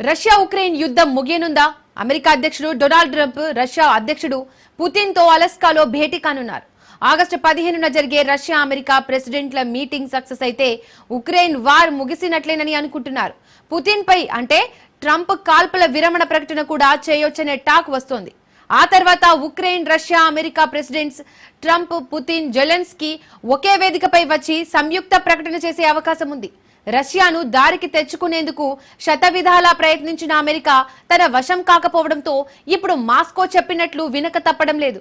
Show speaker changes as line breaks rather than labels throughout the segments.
Russia Ukraine యుద్ధం ముగియనుందా? America అధ్యక్షుడు డొనాల్డ్ ట్రంప్ రష్యా అధ్యక్షుడు పుతిన్తో అలస్కాలో భేటీ కానున్నారు. ఆగస్టు పదిహేనున జరిగే రష్యా అమెరికా ప్రెసిడెంట్ల మీటింగ్ సక్సెస్ అయితే ఉక్రెయిన్ వార్ ముగిసినట్లేనని అనుకుంటున్నారు. పుతిన్ పై అంటే ట్రంప్ కాల్పుల విరమణ ప్రకటన కూడా చేయొచ్చనే టాక్ వస్తోంది. ఆ తర్వాత Ukraine Russia America presidents Trump Putin Zelensky ఒకే వేదికపై వచ్చి సంయుక్త ప్రకటన చేసే అవకాశం ఉంది రష్యాను దారికి తెచ్చుకునేందుకు శతవిధాలా ప్రయత్నించిన అమెరికా తన వశం కాకపోవడంతో ఇప్పుడు మాస్కో చెప్పినట్లు వినక తప్పడం లేదు.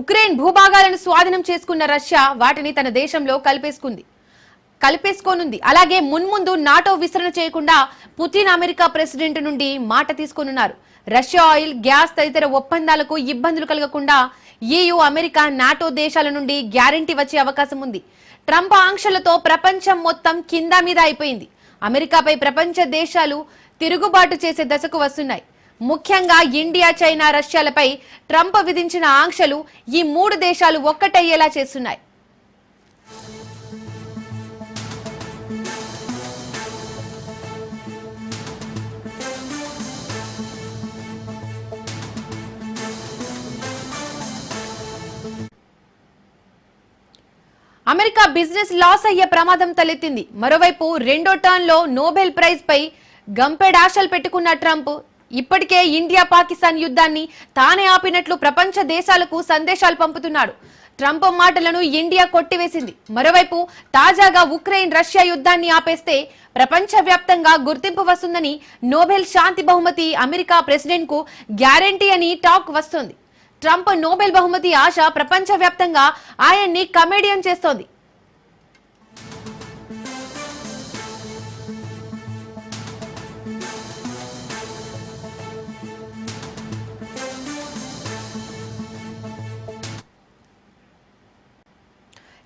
ఉక్రెయిన్ భూభాగాలను స్వాధీనం చేసుకున్న రష్యా వాటిని తన దేశంలో కలిపేసుకుంది. కలిపేసుకోనుంది. అలాగే మున్ముందు నాటో విస్తరణ చేయకుండా పుతిన్ అమెరికా ప్రెసిడెంట్ నుండి మాట తీసుకోనున్నారు. రష్యా ఆయిల్ గ్యాస్ తదితర ఒప్పందాలకు ఇబ్బందులు కలగకుండా ఈయు అమెరికా నాటో దేశాల నుండి గ్యారంటీ వచ్చే అవకాశం ఉంది. ట్రంప్ ఆంక్షలతో ప్రపంచం మొత్తం కింద మీద అయిపోయింది. అమెరికాపై ప్రపంచ దేశాలు తిరుగుబాటు చేసే దశకు వస్తున్నాయి. ముఖ్యంగా ఇండియా చైనా రష్యాలపై ట్రంప్ విధించిన ఆంక్షలు ఈ మూడు దేశాలు ఒక్కటయ్యేలా చేస్తున్నాయి. అమెరికా బిజినెస్ లాస్ అయ్యే ప్రమాదం తలెత్తింది. మరోవైపు రెండో టర్న్లో నోబెల్ ప్రైజ్ పై గంపెడాశలు పెట్టుకున్న ట్రంప్ ఇప్పటికే ఇండియా పాకిస్తాన్ యుద్ధాన్ని తానే ఆపినట్లు ప్రపంచ దేశాలకు సందేశాలు పంపుతున్నాడు. ట్రంప్ మాటలను ఇండియా కొట్టివేసింది. మరోవైపు తాజాగా ఉక్రెయిన్ రష్యా యుద్ధాన్ని ఆపేస్తే ప్రపంచవ్యాప్తంగా గుర్తింపు వస్తుందని నోబెల్ శాంతి బహుమతి అమెరికా ప్రెసిడెంట్కు గ్యారంటీ అని టాక్ వస్తోంది. ట్రంప్ నోబెల్ బహుమతి ఆశ ప్రపంచవ్యాప్తంగా ఆయన్ని కమేడియన్ చేస్తోంది.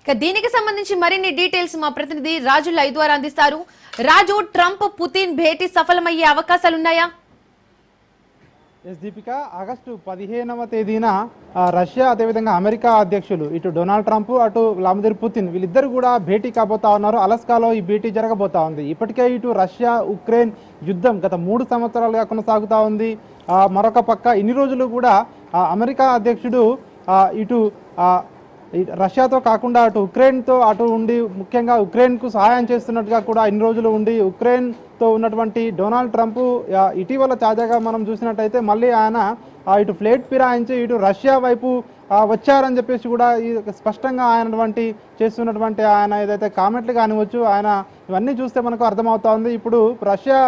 ఇక దీనికి సంబంధించి మరిన్ని డీటెయిల్స్ మా ప్రతినిధి రాజు లైవ్ ద్వారా అందిస్తారు. రాజు ట్రంప్ పుతిన్ భేటీ సఫలమయ్యే అవకాశాలున్నాయా?
ఎస్ దీపిక ఆగస్టు పదిహేనవ తేదీన రష్యా అదేవిధంగా అమెరికా అధ్యక్షులు ఇటు డొనాల్డ్ ట్రంప్ అటు వ్లాదిమిర్ పుతిన్ వీళ్ళిద్దరు కూడా భేటీ కాబోతా ఉన్నారు. అలస్కాలో ఈ భేటీ జరగబోతా ఉంది. ఇప్పటికే ఇటు రష్యా ఉక్రెయిన్ యుద్ధం గత మూడు సంవత్సరాలుగా కొనసాగుతా ఉంది. మరొక పక్క ఇన్ని రోజులు కూడా అమెరికా అధ్యక్షుడు ఇటు రష్యాతో కాకుండా అటు ఉక్రెయిన్తో అటు ఉండి ముఖ్యంగా ఉక్రెయిన్కు సహాయం చేస్తున్నట్టుగా కూడా ఇన్ని రోజులు ఉండి ఉక్రెయిన్తో ఉన్నటువంటి డొనాల్డ్ ట్రంప్ ఇటీవల తాజాగా మనం చూసినట్టయితే మళ్ళీ ఆయన ఇటు ఫ్లేట్ ఫిరాయించి ఇటు రష్యా వైపు వచ్చారని చెప్పేసి కూడా ఈ స్పష్టంగా ఆయనటువంటి చేస్తున్నటువంటి ఆయన ఏదైతే కామెంట్లు కానివచ్చు ఆయన ఇవన్నీ చూస్తే మనకు అర్థమవుతా ఉంది. ఇప్పుడు రష్యా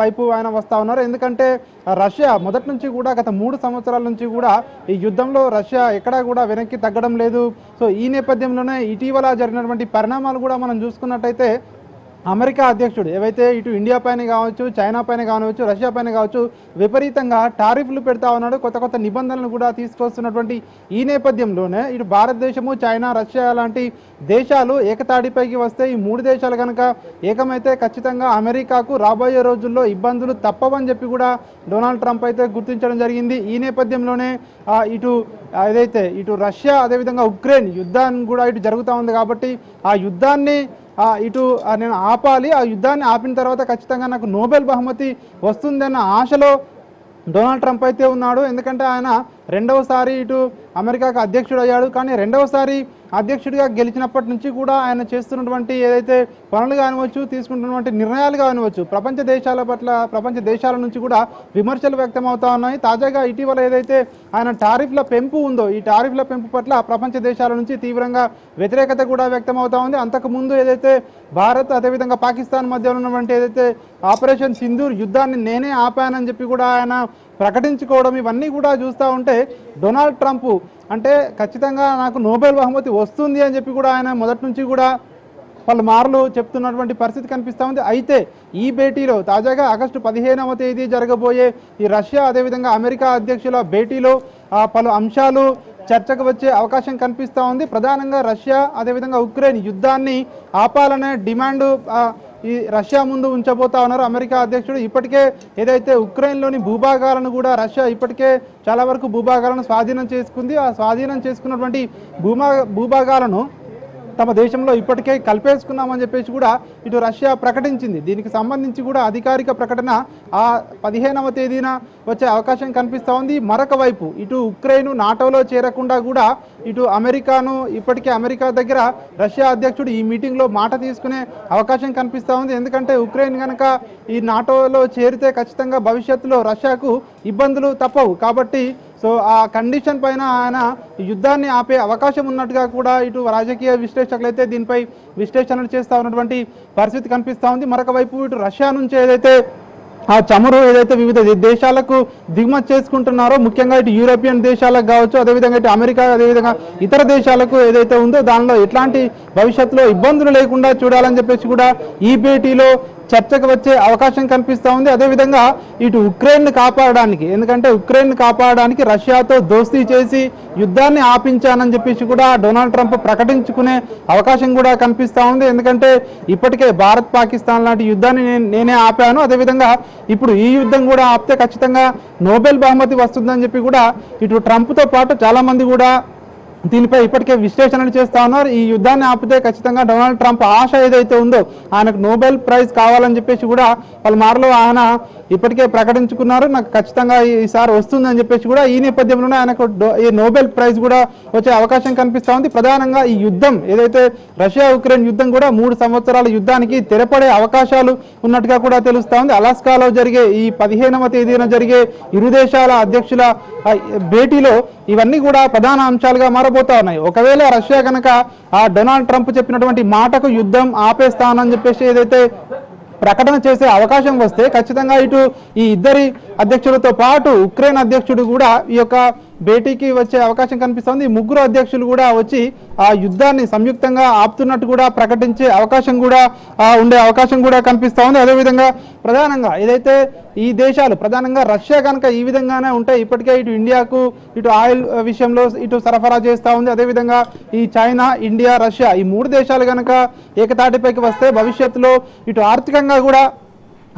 వైపు ఆయన వస్తూ ఉన్నారు. ఎందుకంటే రష్యా మొదటి నుంచి కూడా గత మూడు సంవత్సరాల నుంచి కూడా ఈ యుద్ధంలో రష్యా ఎక్కడా కూడా వెనక్కి తగ్గడం లేదు. సో ఈ నేపథ్యంలోనే ఇటీవల జరిగినటువంటి పరిణామాలు కూడా మనం చూసుకున్నట్టయితే అమెరికా అధ్యక్షుడు ఏవైతే ఇటు ఇండియా పైన కావచ్చు చైనా పైన కావచ్చు రష్యా పైన కావచ్చు విపరీతంగా టారిఫ్లు పెడతా ఉన్నాడు కొత్త కొత్త నిబంధనలు కూడా తీసుకొస్తున్నటువంటి ఈ నేపథ్యంలోనే ఇటు భారతదేశము చైనా రష్యా లాంటి దేశాలు ఏకతాడిపైకి వస్తే ఈ మూడు దేశాలు కనుక ఏకమైతే ఖచ్చితంగా అమెరికాకు రాబోయే రోజుల్లో ఇబ్బందులు తప్పవని చెప్పి కూడా డొనాల్డ్ ట్రంప్ అయితే గుర్తించడం జరిగింది. ఈ నేపథ్యంలోనే ఇటు ఏదైతే ఇటు రష్యా అదేవిధంగా ఉక్రెయిన్ యుద్ధాన్ని కూడా ఇటు జరుగుతూ ఉంది కాబట్టి ఆ యుద్ధాన్ని ఇటు నేను ఆపాలి. ఆ యుద్ధాన్ని ఆపిన తర్వాత ఖచ్చితంగా నాకు నోబెల్ బహుమతి వస్తుందన్న ఆశలో డొనాల్డ్ ట్రంప్ అయితే ఉన్నాడు. ఎందుకంటే ఆయన రెండవసారి ఇటు అమెరికాకు అధ్యక్షుడు అయ్యాడు కానీ రెండవసారి అధ్యక్షుడిగా గెలిచినప్పటి నుంచి కూడా ఆయన చేస్తున్నటువంటి ఏదైతే పనులు కానివచ్చు తీసుకుంటున్నటువంటి నిర్ణయాలు కానివచ్చు ప్రపంచ దేశాల పట్ల ప్రపంచ దేశాల నుంచి కూడా విమర్శలు వ్యక్తం అవుతా ఉన్నాయి. తాజాగా ఇటీవల ఏదైతే ఆయన టారిఫ్ల పెంపు ఉందో ఈ టారిఫ్ల పెంపు పట్ల ప్రపంచ దేశాల నుంచి తీవ్రంగా వ్యతిరేకత కూడా వ్యక్తం అవుతా ఉంది. అంతకు ముందు ఏదైతే భారత్ అదేవిధంగా పాకిస్తాన్ మధ్య ఉన్నటువంటి ఏదైతే ఆపరేషన్ సింధూర్ యుద్ధాన్ని నేనే ఆపానని చెప్పి కూడా ఆయన ప్రకటించుకోవడం ఇవన్నీ కూడా చూస్తూ ఉంటే డొనాల్డ్ ట్రంప్ అంటే ఖచ్చితంగా నాకు నోబెల్ బహుమతి వస్తుంది అని చెప్పి కూడా ఆయన మొదటి నుంచి కూడా పలుమార్లు చెప్తున్నటువంటి పరిస్థితి కనిపిస్తూ ఉంది. అయితే ఈ భేటీలో తాజాగా ఆగస్టు పదిహేనవ తేదీ జరగబోయే ఈ రష్యా అదేవిధంగా అమెరికా అధ్యక్షుల భేటీలో పలు అంశాలు చర్చకు వచ్చే అవకాశం కనిపిస్తూ ఉంది. ప్రధానంగా రష్యా అదేవిధంగా ఉక్రెయిన్ యుద్ధాన్ని ఆపాలనే డిమాండ్ ఈ రష్యా ముందు ఉంచబోతా ఉన్నారు. అమెరికా అధ్యక్షుడు ఇప్పటికే ఏదైతే ఉక్రెయిన్లోని భూభాగాలను కూడా రష్యా ఇప్పటికే చాలా వరకు భూభాగాలను స్వాధీనం చేసుకుంది. ఆ స్వాధీనం చేసుకున్నటువంటి భూమా భూభాగాలను తమ దేశంలో ఇప్పటికే కలిపేసుకున్నామని చెప్పేసి కూడా ఇటు రష్యా ప్రకటించింది. దీనికి సంబంధించి కూడా అధికారిక ప్రకటన ఆ పదిహేనవ తేదీన వచ్చే అవకాశం కనిపిస్తూ ఉంది. మరొక వైపు ఇటు ఉక్రెయిన్ నాటోలో చేరకుండా కూడా ఇటు అమెరికాను ఇప్పటికే అమెరికా దగ్గర రష్యా అధ్యక్షుడు ఈ మీటింగ్లో మాట తీసుకునే అవకాశం కనిపిస్తూ ఉంది. ఎందుకంటే ఉక్రెయిన్ కనుక ఈ నాటోలో చేరితే ఖచ్చితంగా భవిష్యత్తులో రష్యాకు ఇబ్బందులు తప్పవు. కాబట్టి సో ఆ కండిషన్ పైన ఆయన యుద్ధాన్ని ఆపే అవకాశం ఉన్నట్టుగా కూడా ఇటు రాజకీయ విశ్లేషకులైతే దీనిపై విశ్లేషణలు చేస్తూ ఉన్నటువంటి పరిస్థితి కనిపిస్తూ ఉంది. మరొక వైపు ఇటు రష్యా నుంచి ఏదైతే ఆ చమురు ఏదైతే వివిధ దేశాలకు దిగుమతి చేసుకుంటున్నారో ముఖ్యంగా ఇటు యూరోపియన్ దేశాలకు కావచ్చు అదేవిధంగా ఇటు అమెరికా అదేవిధంగా ఇతర దేశాలకు ఏదైతే ఉందో దానిలో ఎట్లాంటి భవిష్యత్తులో ఇబ్బందులు లేకుండా చూడాలని చెప్పేసి కూడా ఈ భేటీలో చర్చకు వచ్చే అవకాశం కనిపిస్తూ ఉంది. అదేవిధంగా ఇటు ఉక్రెయిన్ను కాపాడడానికి ఎందుకంటే ఉక్రెయిన్ కాపాడడానికి రష్యాతో దోస్తీ చేసి యుద్ధాన్ని ఆపించానని చెప్పేసి కూడా డొనాల్డ్ ట్రంప్ ప్రకటించుకునే అవకాశం కూడా కనిపిస్తూ ఉంది. ఎందుకంటే ఇప్పటికే భారత్ పాకిస్తాన్ లాంటి యుద్ధాన్ని నేనే ఆపాను. అదేవిధంగా ఇప్పుడు ఈ యుద్ధం కూడా ఆపితే ఖచ్చితంగా నోబెల్ బహుమతి వస్తుందని చెప్పి కూడా ఇటు ట్రంప్తో పాటు చాలామంది కూడా దీనిపై ఇప్పటికే విశ్లేషణలు చేస్తా ఉన్నారు. ఈ యుద్ధాన్ని ఆపితే ఖచ్చితంగా డొనాల్డ్ ట్రంప్ ఆశ ఏదైతే ఉందో ఆయనకు నోబెల్ ప్రైజ్ కావాలని చెప్పేసి కూడా పలుమార్లు ఆయన ఇప్పటికే ప్రకటించుకున్నారు. నాకు ఖచ్చితంగా ఈ- ఈసారి వస్తుందని చెప్పేసి కూడా ఈ నేపథ్యంలోనే ఆయనకు ఈ నోబెల్ ప్రైజ్ కూడా వచ్చే అవకాశం కనిపిస్తూ ఉంది. ప్రధానంగా ఈ యుద్ధం ఏదైతే రష్యా ఉక్రెయిన్ యుద్ధం కూడా మూడు సంవత్సరాల యుద్ధానికి తెరపడే అవకాశాలు ఉన్నట్టుగా కూడా తెలుస్తా ఉంది. అలాస్కాలో జరిగే ఈ పదిహేనవ తేదీన జరిగే ఇరు దేశాల అధ్యక్షుల భేటీలో ఇవన్నీ కూడా ప్రధాన అంశాలుగా మారబోతా ఉన్నాయి. ఒకవేళ రష్యా కనుక ఆ డొనాల్డ్ ట్రంప్ చెప్పినటువంటి మాటకు యుద్ధం ఆపేస్తానని చెప్పేసి ఏదైతే ప్రకటన చేసే అవకాశం వస్తే ఖచ్చితంగా ఇటు ఈ ఇద్దరి అధ్యక్షులతో పాటు ఉక్రెయిన్ అధ్యక్షుడు కూడా ఈ యొక్క భేటీకి వచ్చే అవకాశం కనిపిస్తోంది. ముగ్గురు అధ్యక్షులు కూడా వచ్చి ఆ యుద్ధాన్ని సంయుక్తంగా ఆపుతున్నట్టు కూడా ప్రకటించే అవకాశం కూడా ఉండే అవకాశం కూడా కనిపిస్తూ ఉంది అదేవిధంగా ప్రధానంగా ఏదైతే ఈ దేశాలు ప్రధానంగా రష్యా కనుక ఈ విధంగానే ఉంటే ఇప్పటికే ఇటు ఇండియాకు ఇటు ఆయిల్ విషయంలో ఇటు సరఫరా చేస్తూ ఉంది. అదేవిధంగా ఈ చైనా ఇండియా రష్యా ఈ మూడు దేశాలు కనుక ఏకతాటిపైకి వస్తే భవిష్యత్తులో ఇటు ఆర్థికంగా కూడా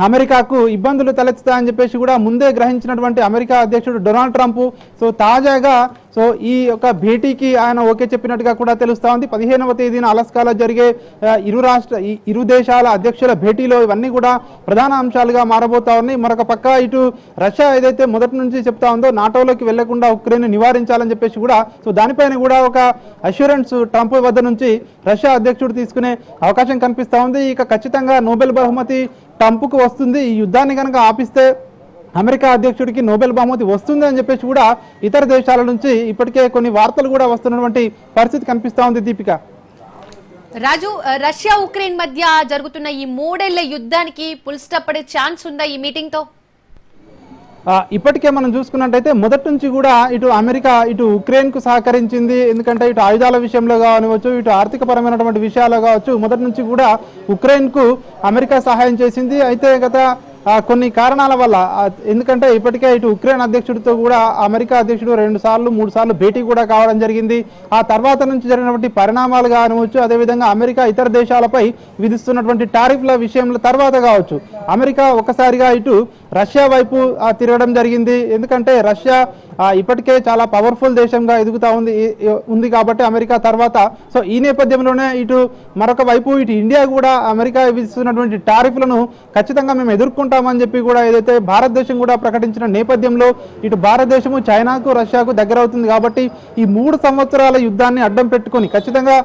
అమెరికాకు ఇబ్బందులు తలెత్తుతాయని చెప్పేసి కూడా ముందే గ్రహించినటువంటి అమెరికా అధ్యక్షుడు డొనాల్డ్ ట్రంప్. సో తాజాగా సో ఈ యొక్క భేటీకి ఆయన ఓకే చెప్పినట్టుగా కూడా తెలుస్తా ఉంది. పదిహేనవ తేదీన అలస్కాలో జరిగే ఇరు రాష్ట్ర ఇరు దేశాల అధ్యక్షుల భేటీలో ఇవన్నీ కూడా ప్రధాన అంశాలుగా మారబోతా ఉన్నాయి. మరొక పక్క ఇటు రష్యా ఏదైతే మొదటి నుంచి చెప్తా ఉందో నాటోలోకి వెళ్ళకుండా ఉక్రెయిన్ నివారించాలని చెప్పేసి కూడా సో దానిపైన కూడా ఒక అష్యూరెన్స్ ట్రంప్ వద్ద నుంచి రష్యా అధ్యక్షుడు తీసుకునే అవకాశం కనిపిస్తూ ఉంది. ఇక ఖచ్చితంగా నోబెల్ బహుమతి ట్రంప్కు వస్తుంది. ఈ యుద్ధాన్ని కనుక ఆపిస్తే అమెరికా అధ్యక్షుడికి నోబెల్ బహుమతి వస్తుంది అని చెప్పేసి కూడా ఇతర దేశాల నుంచి ఇప్పటికే కొన్ని వార్తలు కూడా వస్తున్నటువంటి పరిస్థితి కనిపిస్తా ఉంది దీపిక.
రాజు రష్యా ఉక్రెయిన్ మధ్య జరుగుతున్న ఈ మూడేళ్ళ యుద్ధానికి పుల్ స్టాప్ పడే ఛాన్స్ ఉందా ఈ మీటింగ్తో?
ఆ, ఇప్పటికే మనం చూసుకున్నట్టయితే మొదటి నుంచి కూడా ఇటు అమెరికా ఇటు ఉక్రెయిన్కు సహకరించింది. ఎందుకంటే ఇటు ఆయుధాల విషయంలో కానివచ్చు ఇటు ఆర్థిక పరమైనటువంటి విషయాల్లో కావచ్చు మొదటి నుంచి కూడా ఉక్రెయిన్కు అమెరికా సహాయం చేసింది. అయితే గత కొన్ని కారణాల వల్ల ఎందుకంటే ఇప్పటికే ఇటు ఉక్రెయిన్ అధ్యక్షుడితో కూడా అమెరికా అధ్యక్షుడు రెండు సార్లు మూడు సార్లు భేటీ కూడా కావడం జరిగింది. ఆ తర్వాత నుంచి జరిగినటువంటి పరిణామాలు కానివచ్చు అదేవిధంగా అమెరికా ఇతర దేశాలపై విధిస్తున్నటువంటి టారిఫ్ల విషయంలో తర్వాత కావచ్చు. అమెరికా ఒకసారిగా ఇటు రష్యా వైపు తిరగడం జరిగింది. ఎందుకంటే రష్యా ఇప్పటికే చాలా పవర్ఫుల్ దేశంగా ఎదుగుతా ఉంది ఉంది కాబట్టి అమెరికా తర్వాత సో ఈ నేపథ్యంలోనే ఇటు మరొక వైపు ఇటు ఇండియా కూడా అమెరికా విధిస్తున్నటువంటి టారిఫ్లను ఖచ్చితంగా మేము ఎదుర్కొంటాం. ఎదుర్కొంటామని చెప్పి కూడా ఏదైతే భారతదేశం కూడా ప్రకటించిన నేపథ్యంలో ఇటు భారతదేశము చైనాకు రష్యాకు దగ్గర అవుతుంది కాబట్టి ఈ మూడు సంవత్సరాల యుద్ధాన్ని అడ్డం పెట్టుకొని ఖచ్చితంగా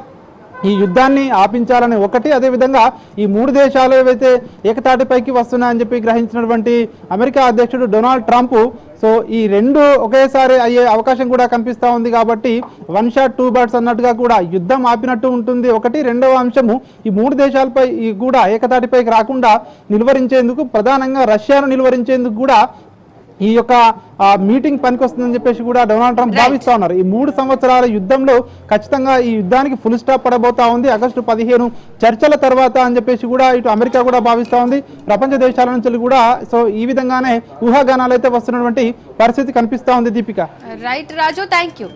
ఈ యుద్ధాన్ని ఆపించాలని ఒకటి అదేవిధంగా ఈ మూడు దేశాలు ఏవైతే ఏకతాటిపైకి వస్తున్నాయని చెప్పి గ్రహించినటువంటి అమెరికా అధ్యక్షుడు డొనాల్డ్ ట్రంప్ సో ఈ రెండు ఒకేసారి అయ్యే అవకాశం కూడా కనిపిస్తూ ఉంది కాబట్టి వన్ షాట్ టూ బర్డ్స్ అన్నట్టుగా కూడా యుద్ధం ఆపినట్టు ఉంటుంది. ఒకటి రెండవ అంశము ఈ మూడు దేశాలపై కూడా ఏకతాటిపైకి రాకుండా నిలువరించేందుకు ప్రధానంగా రష్యాను నిలువరించేందుకు కూడా ఈ యొక్క మీటింగ్ పనికొస్తుందని చెప్పేసి కూడా డొనాల్డ్ ట్రంప్ భావిస్తా ఉన్నారు. ఈ మూడు సంవత్సరాల యుద్ధంలో ఖచ్చితంగా ఈ యుద్ధానికి ఫుల్ స్టాప్ పడబోతా ఉంది. ఆగస్టు పదిహేను చర్చల తర్వాత అని చెప్పేసి కూడా ఇటు అమెరికా కూడా భావిస్తా ఉంది. ప్రపంచ దేశాల నుంచి కూడా సో ఈ విధంగానే ఊహాగానాలు అయితే వస్తున్నటువంటి పరిస్థితి కనిపిస్తా ఉంది Deepika.
Right Raju thank you